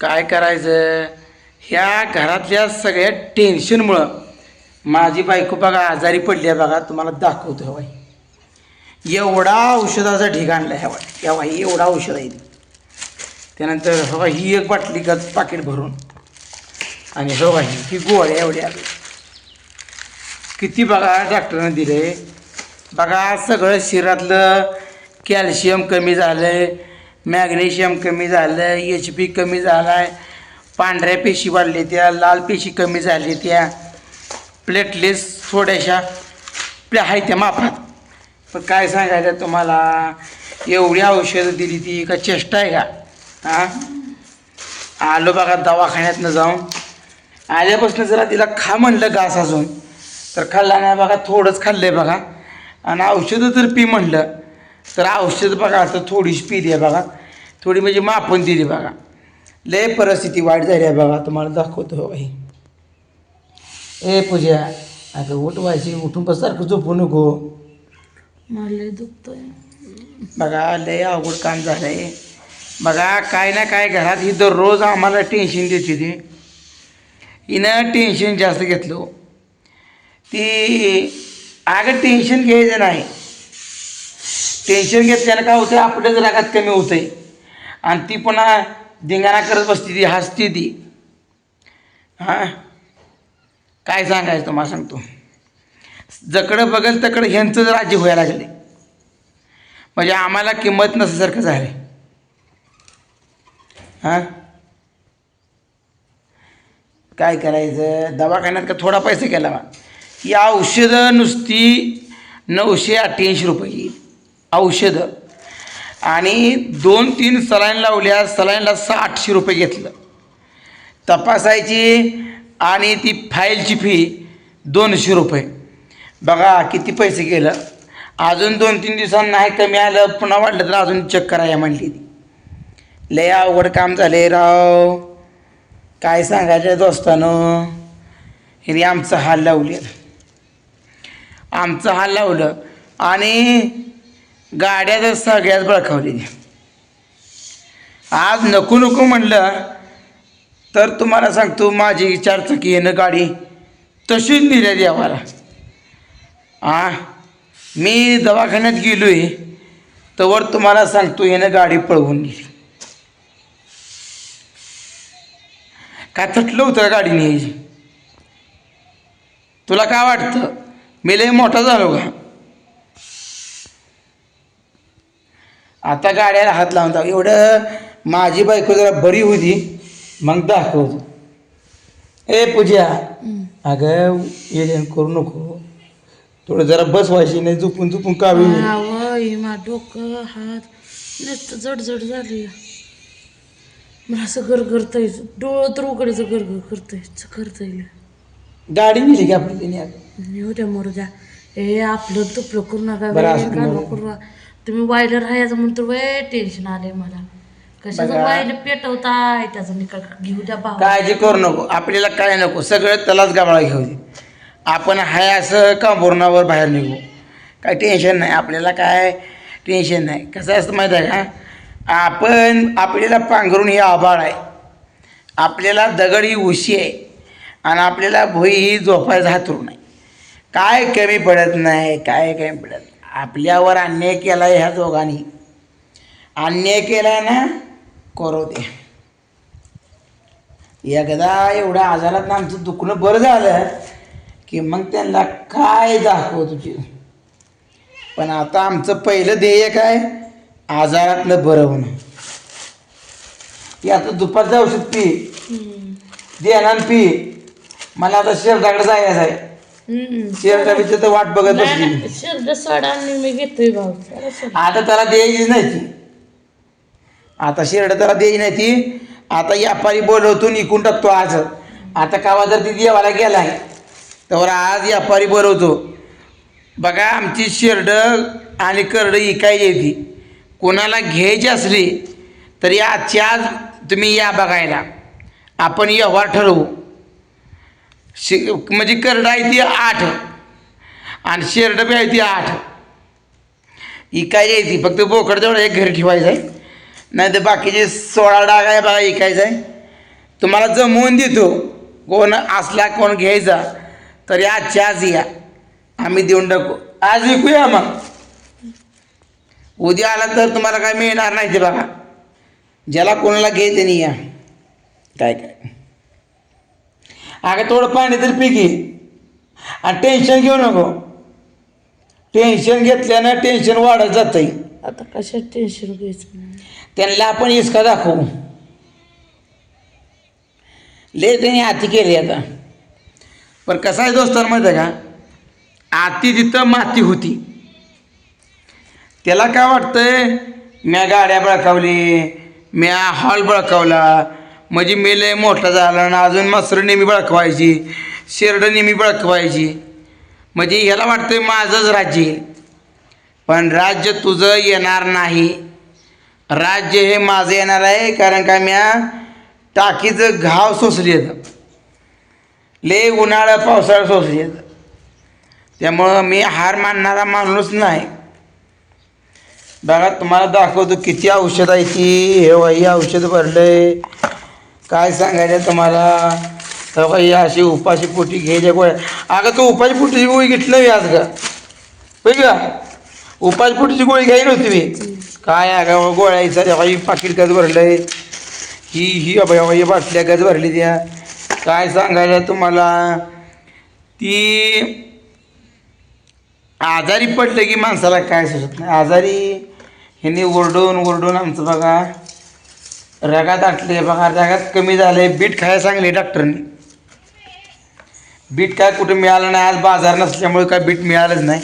काय करायचं? ह्या घरातल्या सगळ्या टेन्शनमुळं माझी बायको बघा आजारी पडली आहे बघा तुम्हाला दाखवतो हवाई एवढा औषधाचं ढीग आणला ह्या ह्या वाई एवढा औषध आहे. त्यानंतर हवा ही एक बाटली गच पाकिट भरून आणि हवा ही ही गोळ्या एवढ्या किती बघा डॉक्टरनं दिले. बघा सगळं शरीरातलं कॅल्शियम कमी झालं आहे मॅग्नेशियम कमी झालं आहे एच पी कमी झाला आहे पांढऱ्या पेशी वाढल्या त्या लाल पेशी कमी झाल्या त्या. प्लेटलेस थोड्याशा आपल्या आहे त्या मापात. पण काय सांगायचं तुम्हाला? एवढी औषधं दिली ती का चेष्टा आहे का? हां आलो बघा दवाखान्यातनं जाऊन. आल्यापासून जरा तिला खा म्हणलं घास अजून. तर खाल्ला नाही बघा थोडंच खाल्लं आहे बघा. आणि औषधं तर पी म्हणलं. तर औषध बघा आता थोडीशी पिली आहे बघा. थोडी म्हणजे मापून दिली बघा. लय परिस्थिती वाईट झाली आहे बघा तुम्हाला दाखवतो हो बाई. ए पूजा अगं उठ व्हायची उठून बस सारखं झोपू नको. मला दुखतोय. बघा लय अवघड काम झालं आहे बघा काय ना काय घरात ही दररोज आम्हाला टेन्शन देते ती. हिनं टेन्शन जास्त घेतलं. हो. ती अगं टेन्शन घ्यायचं नाही. टेन्शन घेतल्यानं काय होतं आपल्याच रागात कमी होतंय. आणि ती पुन्हा धिंगाणा करत बसते ती हसते ती. हां? काय सांगायचं तुम्हाला सांगतो. जकडं बघल तकडं ह्यांचंच राज्य व्हायला लागले. म्हणजे आम्हाला किंमत नसल्यासारखं झालं हां? काय करायचं? दवाखान्यात का थोडा पैसा केला बा? या औषधं नुसती नऊशे अठ्ठ्याऐंशी रुपये. औषधं. आणि दोन तीन सलाईन लावल्या सलाईनला साठशे रुपये घेतलं. तपासायची आणि ती फाईलची फी दोनशे रुपये. बघा किती पैसे गेलं. अजून दोन तीन दिवसांना नाही कमी आलं पुन्हा वाढलं तर अजून चेक करायला म्हणली ती. लय अवघड काम झाले राव. काय सांगायचं दोस्तानं? हिने आमचं हाल लावले. आमचं हाल लावलं. आणि गाड्या तर सगळ्याच बळकावली आज नको नको म्हणलं तर तुम्हाला सांगतो माझी चारचाकी येणं गाडी तशीच नेल्या देवाला. आ मी दवाखान्यात गेलो आहे तवर तुम्हाला सांगतो येणं गाडी पळवून गेली. काय थटलं होतं गाडी न्यायची तुला काय वाटतं? मी लय मोठा झालो का? आता गाड्याला हात लावून जाऊ. एवढं माझी बायको जरा बरी होती. मग दाखवतो. ए पूजा. अगं येड्यान करू नको. थोडं जरा बस व्हायची नाही झुपून झुपून कावी मा डोकं हात. नुसतं जडजड झाली. मला असं गरगरतंय डोळं तर उघडायचं गरगर करतंय. करतंय गाडी नेली की आपली तिने? आता. येऊ द्या मरू द्या. ए आपलं तुपलं करू नका. करू नका. तुम्ही वायलर राहायचं म्हणतो वे टेन्शन आलंय मला. कशाचं बघा. वायल पेटवताय त्याचा निकाल घेऊ द्या भाव काळजी करू नको. आपल्याला काय नको? सगळं त्यालाच गाबाळा घेऊ दे. आपण हाय असं कांबोरणावर बाहेर निघू? काय टेन्शन नाही. आपल्याला काय टेन्शन नाही. कसं असतं माहीत आहे का? आपण आपल्याला पांघरून ही आभाळ आहे. आपल्याला दगड ही उशी आहे. आणि आपल्याला भुई ही झोपायचा हातरू नाही. काय कमी पडत नाही. काय कमी पडत नाही. आपल्यावर अन्याय केला ह्या दोघांनी. अन्याय केला ना करू दे. एकदा एवढ्या आजारात आमचं दुखणं बरं झालं की मग त्यांना काय दाखव तुझी? पण आता आमचं पहिलं ध्येय काय? आजारातनं बरं होणं. ती आता दुपारचं औषध पी. देणार पी. मला आता शेरडाकडे जायचं आहे शेरडाबीचं तर वाट बघत बसली. सोडा आणि मी घेतोय भाऊ. सोडा. आता त्याला द्यायची नाही ती. आता शेरड त्याला द्यायची नाही ती. आता व्यापारी बोलवतो निघून टाकतो आज. आता कावा जर ती देवाला गेलाय तर आज व्यापारी बोलवतो. बघा आमची शेरड आणि करडं इकायची ती कोणाला घ्यायची असली तर या आजच्या आज तुम्ही या बघायला. आपण व्यवहार ठरवू. शि म्हणजे करडं आहे ती आठ. आणि शेरडं बी आहे ती आठ. इकायची आहे ती? फक्त बोकड एक घरी ठेवायचं आहे. नाही तर बाकीचे सोळा डाग आहे बघा इकायचं आहे? तुम्हाला जमवून देतो. कोण असला कोण घ्यायचा तर आजच्या आज या. आम्ही देऊन टाकू. आज विकूया मग. उद्या आला तर तुम्हाला काय मिळणार नाही ते बघा. ज्याला कोणाला घ्यायचं नाही या. काय काय? अगं थोडं पाणी तरी पी घे आणि टेन्शन घेऊ नको. टेन्शन घेतल्यानं टेन्शन वाढत जातंय. आता कशात टेन्शन घ्यायचं. त्यांना आपण इसका दाखवू. ले त्यांनी आती केली आता. पण कसं आहे दोस्तांना माहिती आहे का? आती तिथं माती होती. त्याला काय वाटतंय? म्या गाड्या बळकावली म्या हॉल बळकावला म्हणजे मी लय मोठा झाला ना अजून मसरं नेहमी बळकवायची शेरडं नेहमी बळकवायची. म्हणजे ह्याला वाटतं माझंच राज्य येईल पण राज्य तुझं येणार नाही. राज्य हे माझं येणार आहे कारण का म्या टाकीचं घाव सोसली येतं ले उन्हाळा पावसाळा सोसली येतं त्यामुळं मी हार मानणारा माणूस नाही. बघा तुम्हाला दाखवतो किती औषध आहे ती. हे वही औषध भरलं आहे काय सांगायचं तुम्हाला? तर बाई अशी उपाशी पोटी घ्यायच्या गोळ्या अगं तू उपाशी पोटीची गोळी घेतली मी आज का होईल का उपाशी पोटीची गोळी घ्यायला नव्हती मी. काय अगं गोळ्या सर बाई पाकिट गज भरलंय. ही ही अभय बाई बाटल्या गज भरली त्या. काय सांगायला तुम्हाला? ती आजारी पडलं की माणसाला काय सुचत नाही. आजारी ह्यांनी ओरडून ओरडून आमचं बघा. रगात आटले बघा रगात कमी झाले. बीट खायला सांगले डॉक्टरनी बीट काय कुठे मिळालं नाही आज बाजार नसल्यामुळे काय बीट मिळालंच नाही.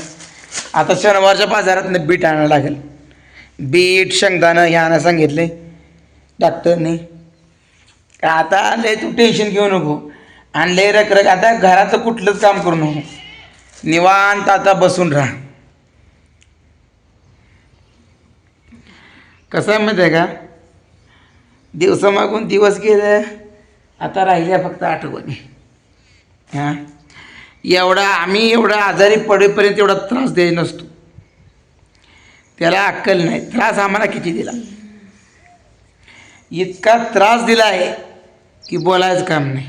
आता शनिवारच्या बाजारातनं बीट आणायला लागेल. बीट शेंगदाणं हे आणायला सांगितले डॉक्टरनी का आता लय तू टेन्शन घेऊ नको. आणि लय आता घराचं कुठलंच काम करू नको. निवांत आता बसून राहा. कसं आहे माहिती आहे का? दिवसामागून दिवस गेले आता राहिल्या फक्त आठवणी. हां? एवढा आम्ही एवढा आजारी पडेपर्यंत एवढा त्रास द्यायचा नसतो. त्याला अक्कल नाही. त्रास आम्हाला किती दिला? इतका त्रास दिला आहे की बोलायचं काम नाही.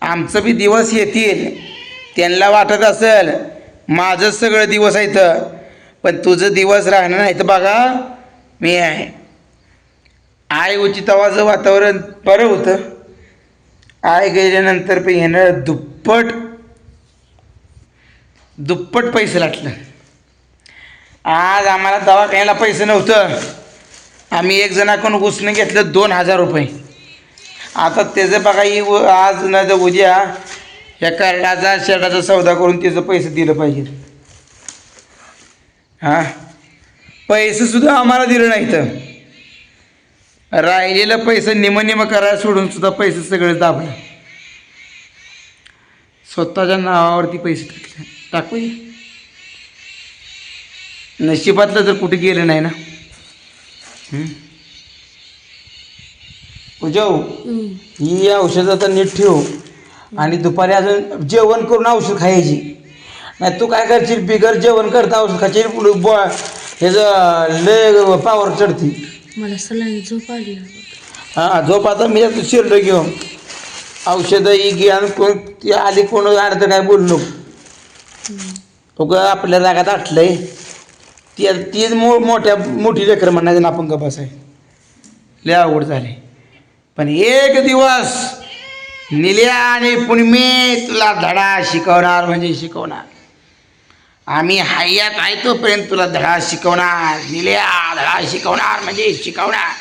आमचं बी दिवस येतील. त्यांना वाटत असेल माझंच सगळं दिवस आहे इथं. पण तुझं दिवस राहणार नाही तर बघा मी आहे. आई तवाचं वातावरण बरं होतं आय गेल्यानंतर पण ह्यानं दुप्पट दुप्पट पैसे लाटलं. आज आम्हाला दवाखान्याला पैसे नव्हतं. आम्ही एक जणाकडून उसने घेतलं दोन हजार रुपये. आता त्याचं बघा ही आज न तर उद्या या कार्डाचा शर्टाचा सौदा करून त्याचं पैसे दिलं पाहिजे. हां? पैसेसुद्धा आम्हाला दिलं नाही तर. राहिलेलं पैसे निम निम करायला सोडून सुद्धा पैसे सगळे दाबले. स्वतःच्या नावावरती पैसे टाकले. टाकू. नशिबातलं तर कुठे गेलं नाही ना? उजव. ही औषधं तर नीट ठेव. आणि दुपारी अजून जेवण करून औषध खायची. नाही तू काय करशील? बिगर जेवण करता औषध खाशील? पुढे बॉ ह्याचं लय पावर चढती. मला सलाईन झोप आली. हां झोप आता मी आता शिरलं घेऊन. औषधं ही घे आणि कोण ती आली कोण अर्ध काय बोललो. उगं आपल्या जागात आटलंय. ती तीच मो मोठ्या मोठी लेकरं म्हणायचं ना आपण गपास आहे लय अवघड झाली पण एक दिवस निल्या आणि पुण्य तुला धडा शिकवणार म्हणजे शिकवणार. आम्ही हय्यात आहे तोपर्यंत तुला धडा शिकवणार निल्या धडा शिकवणार म्हणजे शिकवणार.